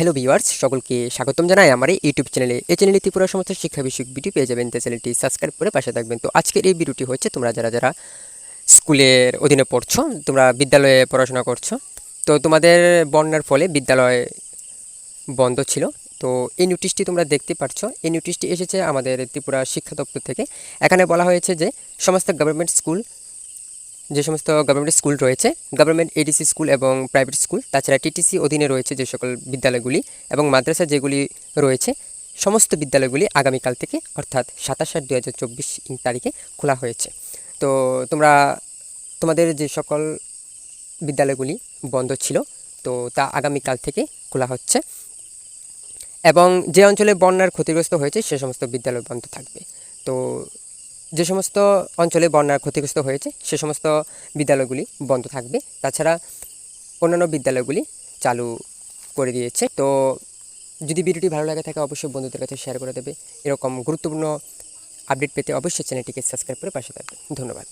Hello viewers সকলকে স্বাগতম জানাই আমার এই ইউটিউব চ্যানেলে এই চ্যানেলে ত্রিপুরা সমস্ত শিক্ষা বিষয়ক ভিডিও পেয়ে যাবেন। তাই চ্যানেলটি সাবস্ক্রাইব করে পাশে থাকবেন। তো আজকের এই ভিডিওটি হচ্ছে, তোমরা যারা যারা স্কুলের অধীনে পড়ছো, তোমরা বিদ্যালয়ে পড়াশোনা করছ, তো তোমাদের বন্যার ফলে বিদ্যালয় বন্ধ ছিল। তো এই নোটিশটি তোমরা দেখতে পাচ্ছ এই নোটিশটি এসেছে আমাদের ত্রিপুরা শিক্ষা দপ্তর থেকে। এখানে বলা হয়েছে যে, সমস্ত গভর্নমেন্ট স্কুল যে সমস্ত গভর্নমেন্ট স্কুল রয়েছে গভর্নমেন্ট এডিসি স্কুল এবং প্রাইভেট স্কুল তাছাড়া টিটিসি অধীনে রয়েছে যে সকল বিদ্যালয়গুলি এবং মাদ্রাসা যেগুলি রয়েছে, সমস্ত বিদ্যালয়গুলি আগামীকাল থেকে, অর্থাৎ সাতাশ আট দু হাজার চব্বিশ তারিখে খোলা হয়েছে। তো তোমরা, তোমাদের যে সকল বিদ্যালয়গুলি বন্ধ ছিল, তো তা আগামীকাল থেকে খোলা হচ্ছে এবং যে অঞ্চলে বন্যার ক্ষতিগ্রস্ত হয়েছে, সে সমস্ত বিদ্যালয় বন্ধ থাকবে। তো যে সমস্ত অঞ্চলে বন্যার ক্ষতিগ্রস্ত হয়েছে, সে সমস্ত বিদ্যালয়গুলি বন্ধ থাকবে। তাছাড়া অন্যান্য বিদ্যালয়গুলি চালু করে দিয়েছে। তো যদি ভিডিওটি ভালো লাগে থাকে, অবশ্যই বন্ধুদের কাছে শেয়ার করে দেবে। এরকম গুরুত্বপূর্ণ আপডেট পেতে অবশ্যই চ্যানেলটিকে সাবস্ক্রাইব করে পাশে থাকবে। ধন্যবাদ।